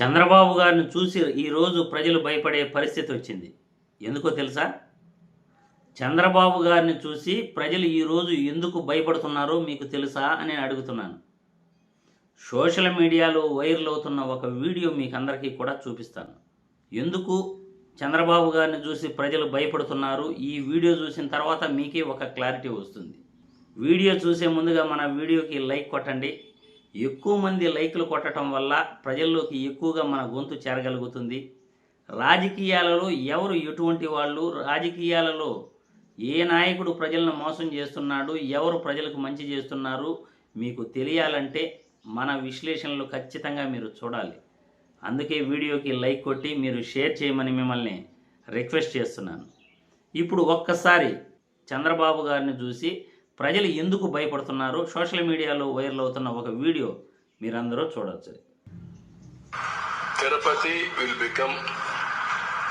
చంద్రబాబు గారిని చూసి ఈరోజు ప్రజలు భయపడే పరిస్థితి వచ్చింది. ఎందుకో తెలుసా? చంద్రబాబు గారిని చూసి ప్రజలు ఈరోజు ఎందుకు భయపడుతున్నారో మీకు తెలుసా అని అడుగుతున్నాను. సోషల్ మీడియాలో వైరల్ అవుతున్న ఒక వీడియో మీకు అందరికీ కూడా చూపిస్తాను. ఎందుకు చంద్రబాబు గారిని చూసి ప్రజలు భయపడుతున్నారు? ఈ వీడియో చూసిన తర్వాత మీకే ఒక క్లారిటీ వస్తుంది. వీడియో చూసే ముందుగా మన వీడియోకి లైక్ కొట్టండి. ఎక్కువ మంది లైక్లు కొట్టడం వల్ల ప్రజల్లోకి ఎక్కువగా మన గొంతు చేరగలుగుతుంది. రాజకీయాలలో ఎవరు ఎటువంటి వాళ్ళు? రాజకీయాలలో ఏ నాయకుడు ప్రజలను మోసం చేస్తున్నాడు? ఎవరు ప్రజలకు మంచి చేస్తున్నారు? మీకు తెలియాలంటే మన విశ్లేషణలు ఖచ్చితంగా మీరు చూడాలి. అందుకే వీడియోకి లైక్ కొట్టి మీరు షేర్ చేయమని మిమ్మల్ని రిక్వెస్ట్ చేస్తున్నాను. ఇప్పుడు ఒక్కసారి చంద్రబాబు గారిని చూసి ప్రజలు ఎందుకు భయపడుతున్నారు? సోషల్ మీడియాలో వైరల్ అవుతున్న ఒక వీడియో మీరందరూ చూడవచ్చు తిరుపతి విల్ బికమ్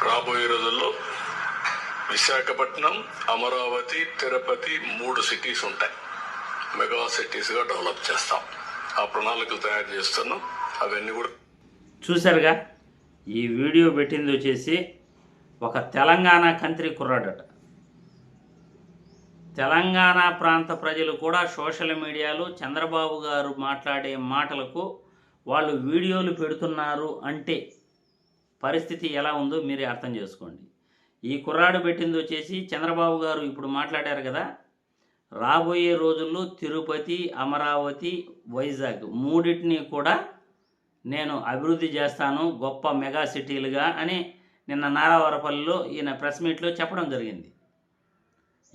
రాబోయే రోజుల్లో విశాఖపట్నం అమరావతి తిరుపతి మూడు సిటీస్ ఉంటాయి. మెగా సిటీస్గా డెవలప్ చేస్తాం. ఆ ప్రణాళికలు తయారు చేస్తున్నాం. అవన్నీ కూడా చూశారుగా? ఈ వీడియో పెట్టింది వచ్చేసి ఒక తెలంగాణ కంత్రి కుర్రాడట. తెలంగాణ ప్రాంత ప్రజలు కూడా సోషల్ మీడియాలో చంద్రబాబు గారు మాట్లాడే మాటలకు వాళ్ళు వీడియోలు పెడుతున్నారు అంటే పరిస్థితి ఎలా ఉందో మీరే అర్థం చేసుకోండి. ఈ కుర్రాడు పెట్టింది వచ్చేసి చంద్రబాబు గారు ఇప్పుడు మాట్లాడారు కదా రాబోయే రోజుల్లో తిరుపతి అమరావతి వైజాగ్ మూడింటిని కూడా నేను అభివృద్ధి చేస్తాను గొప్ప మెగా సిటీలుగా అని నిన్న నారావరపల్లిలో ఈయన ప్రెస్ మీట్లో చెప్పడం జరిగింది.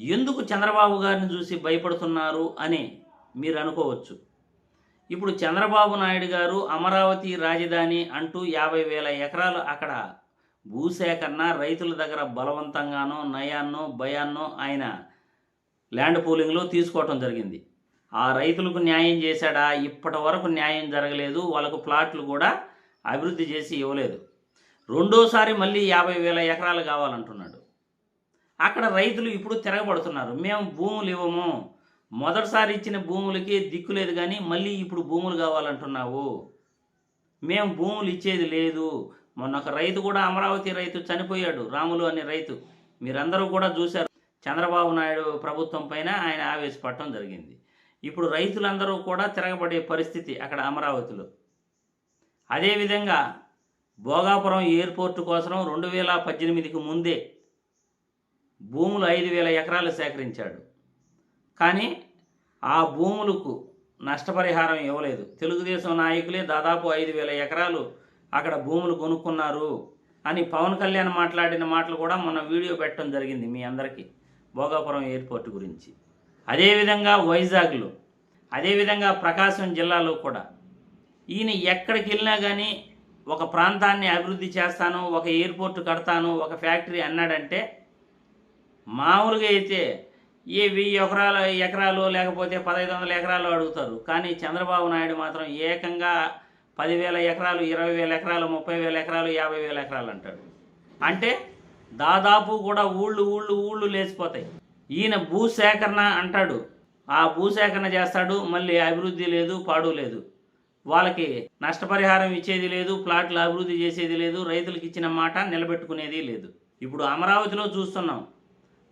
ఎందుకు చంద్రబాబు గారిని చూసి భయపడుతున్నారు అని మీరు అనుకోవచ్చు. ఇప్పుడు చంద్రబాబు నాయుడు గారు అమరావతి రాజధాని అంటూ యాభై వేల ఎకరాలు అక్కడ భూసేకరణ రైతుల దగ్గర బలవంతంగానో నయాన్నో భయాన్నో ఆయన ల్యాండ్ పూలింగ్లో తీసుకోవటం జరిగింది. ఆ రైతులకు న్యాయం చేశాడా? ఇప్పటి వరకు న్యాయం జరగలేదు. వాళ్ళకు ప్లాట్లు కూడా అభివృద్ధి చేసి ఇవ్వలేదు. రెండోసారి మళ్ళీ యాభై వేల ఎకరాలు కావాలంటున్నాడు. అక్కడ రైతులు ఇప్పుడు తిరగబడుతున్నారు. మేము భూములు ఇవ్వము. మొదటిసారి ఇచ్చిన భూములకి దిక్కు లేదు కానీ మళ్ళీ ఇప్పుడు భూములు కావాలంటున్నావు. మేము భూములు ఇచ్చేది లేదు. మొన్న ఒక రైతు కూడా అమరావతి రైతు చనిపోయాడు రాములు అనే రైతు. మీరందరూ కూడా చూశారు. చంద్రబాబు నాయుడు ప్రభుత్వం పైన ఆయన ఆవేశపడటం జరిగింది. ఇప్పుడు రైతులందరూ కూడా తిరగబడే పరిస్థితి అక్కడ అమరావతిలో. అదేవిధంగా భోగాపురం ఎయిర్పోర్ట్ కోసం రెండు వేల పద్దెనిమిదికి ముందే భూములు ఐదు వేల ఎకరాలు సేకరించాడు. కానీ ఆ భూములకు నష్టపరిహారం ఇవ్వలేదు. తెలుగుదేశం నాయకులే దాదాపు ఐదు వేల ఎకరాలు అక్కడ భూములు కొనుక్కున్నారు అని పవన్ కళ్యాణ్ మాట్లాడిన మాటలు కూడా మొన్న వీడియో పెట్టడం జరిగింది మీ అందరికీ భోగాపురం ఎయిర్పోర్ట్ గురించి. అదేవిధంగా వైజాగ్లో అదేవిధంగా ప్రకాశం జిల్లాలో కూడా. ఈయన ఎక్కడికి వెళ్ళినా కానీ ఒక ప్రాంతాన్ని అభివృద్ధి చేస్తాను ఒక ఎయిర్పోర్ట్ కడతాను ఒక ఫ్యాక్టరీ అన్నాడంటే మామూలుగా అయితే ఏ వెయ్యి ఎకరాలు ఎకరాలు లేకపోతే పదహైదు వందల ఎకరాలు అడుగుతారు. కానీ చంద్రబాబు నాయుడు మాత్రం ఏకంగా పదివేల ఎకరాలు ఇరవై వేల ఎకరాలు ముప్పై వేల ఎకరాలు యాభై వేల ఎకరాలు అంటాడు. అంటే దాదాపు కూడా ఊళ్ళు ఊళ్ళు ఊళ్ళు లేచిపోతాయి. ఈయన భూసేకరణ అంటాడు. ఆ భూసేకరణ చేస్తాడు మళ్ళీ అభివృద్ధి లేదు పాడు లేదు. వాళ్ళకి నష్టపరిహారం ఇచ్చేది లేదు ప్లాట్లు అభివృద్ధి చేసేది లేదు రైతులకు ఇచ్చిన మాట నిలబెట్టుకునేది లేదు. ఇప్పుడు అమరావతిలో చూస్తున్నాం.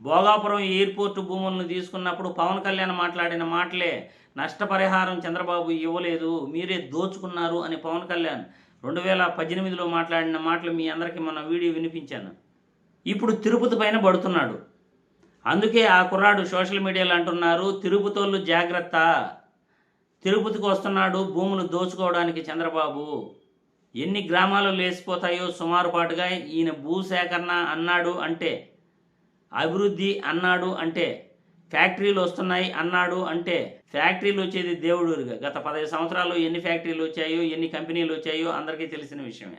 భోగాపురం ఎయిర్పోర్ట్ భూములను తీసుకున్నప్పుడు పవన్ కళ్యాణ్ మాట్లాడిన మాటలే నష్టపరిహారం చంద్రబాబు ఇవ్వలేదు మీరే దోచుకున్నారు అని పవన్ కళ్యాణ్ రెండు వేల పద్దెనిమిదిలో మాట్లాడిన మాటలు మీ అందరికీ మన వీడియో వినిపించాను. ఇప్పుడు తిరుపతి పైన పడుతున్నాడు. అందుకే ఆ కుర్రాడు సోషల్ మీడియాలో అంటున్నారు తిరుపతోళ్ళు జాగ్రత్త. తిరుపతికి వస్తున్నాడు భూములు దోచుకోవడానికి చంద్రబాబు. ఎన్ని గ్రామాలు లేచిపోతాయో సుమారుపాటుగా ఈయన భూసేకరణ అన్నాడు అంటే అభివృద్ధి అన్నాడు అంటే ఫ్యాక్టరీలు వస్తున్నాయి అన్నాడు అంటే ఫ్యాక్టరీలు వచ్చేది దేవుడుగా గత పదహైదు సంవత్సరాలు ఎన్ని ఫ్యాక్టరీలు వచ్చాయో ఎన్ని కంపెనీలు వచ్చాయో అందరికీ తెలిసిన విషయమే.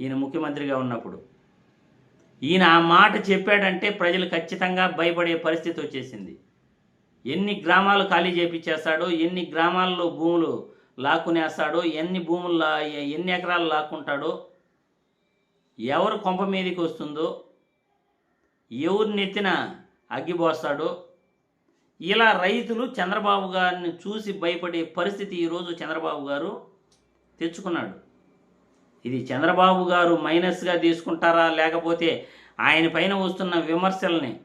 ఈయన ముఖ్యమంత్రిగా ఉన్నప్పుడు. ఈయన ఆ మాట చెప్పాడంటే ప్రజలు ఖచ్చితంగా భయపడే పరిస్థితి వచ్చేసింది. ఎన్ని గ్రామాలు ఖాళీ చేపించేస్తాడో ఎన్ని గ్రామాల్లో భూములు లాక్కునేస్తాడో ఎన్ని భూములు ఎన్ని ఎకరాలు లాక్కుంటాడో ఎవరు కొంప మీదకి వస్తుందో ఎవరు నెత్తిన అగ్గిపోస్తాడో ఇలా రైతులు చంద్రబాబు గారిని చూసి భయపడే పరిస్థితి ఈరోజు చంద్రబాబు గారు తెచ్చుకున్నాడు. ఇది చంద్రబాబు గారు మైనస్గా తీసుకుంటారా? లేకపోతే ఆయన పైన వస్తున్న విమర్శల్ని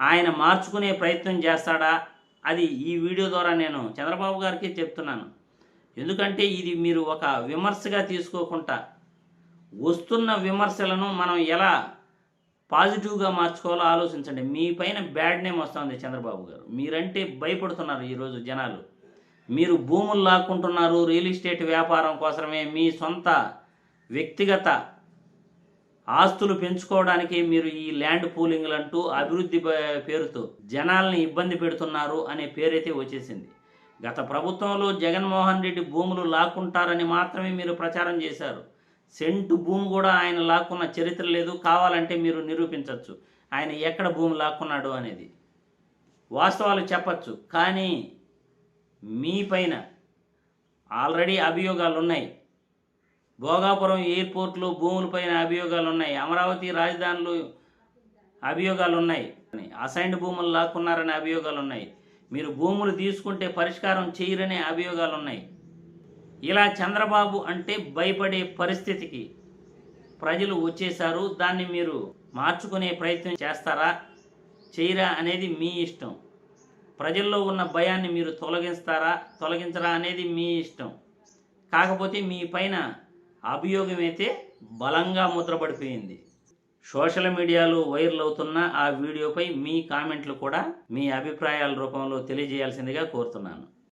ఆయన మార్చుకునే ప్రయత్నం చేస్తాడా? అది ఈ వీడియో ద్వారా నేను చంద్రబాబు గారికి చెప్తున్నాను. ఎందుకంటే ఇది మీరు ఒక విమర్శగా తీసుకోకుండా వస్తున్న విమర్శలను మనం ఎలా పాజిటివ్గా మార్చుకోవాలో ఆలోచించండి. మీ పైన బ్యాడ్ నేమ్ వస్తుంది చంద్రబాబు గారు. మీరంటే భయపడుతున్నారు ఈరోజు జనాలు. మీరు భూములు లాక్కుంటున్నారు రియల్ ఎస్టేట్ వ్యాపారం కోసమే మీ సొంత వ్యక్తిగత ఆస్తులు పెంచుకోవడానికి మీరు ఈ ల్యాండ్ పూలింగ్లు అంటూ అభివృద్ధి పేరుతో జనాల్ని ఇబ్బంది పెడుతున్నారు అనే పేరైతే వచ్చేసింది. గత ప్రభుత్వంలో జగన్మోహన్ రెడ్డి భూములు లాక్కుంటారని మాత్రమే మీరు ప్రచారం చేశారు. సెంటు భూమి కూడా ఆయన లాక్కున్న చరిత్ర లేదు. కావాలంటే మీరు నిరూపించవచ్చు. ఆయన ఎక్కడ భూమి లాక్కున్నాడు అనేది. వాస్తవాలు చెప్పచ్చు. కానీ మీ పైన ఆల్రెడీ అభియోగాలు ఉన్నాయి. భోగాపురం ఎయిర్పోర్ట్లో భూములపైన అభియోగాలు ఉన్నాయి. అమరావతి రాజధానిలో అభియోగాలు ఉన్నాయి. అసైన్డ్ భూములు లాక్కున్నారనే అభియోగాలు ఉన్నాయి. మీరు భూములు తీసుకుంటే పరిష్కారం చేయరనే అభియోగాలు ఉన్నాయి. ఇలా చంద్రబాబు అంటే భయపడే పరిస్థితికి ప్రజలు వచ్చేశారు. దాన్ని మీరు మార్చుకునే ప్రయత్నం చేస్తారా? చేయరా అనేది మీ ఇష్టం. ప్రజల్లో ఉన్న భయాన్ని మీరు తొలగిస్తారా? తొలగించరా అనేది మీ ఇష్టం. కాకపోతే మీ పైన అభియోగం అయితే బలంగా ముద్రపడిపోయింది. సోషల్ మీడియాలో వైరల్ అవుతున్న ఆ వీడియోపై మీ కామెంట్లు కూడా మీ అభిప్రాయాల రూపంలో తెలియజేయాల్సిందిగా కోరుతున్నాను.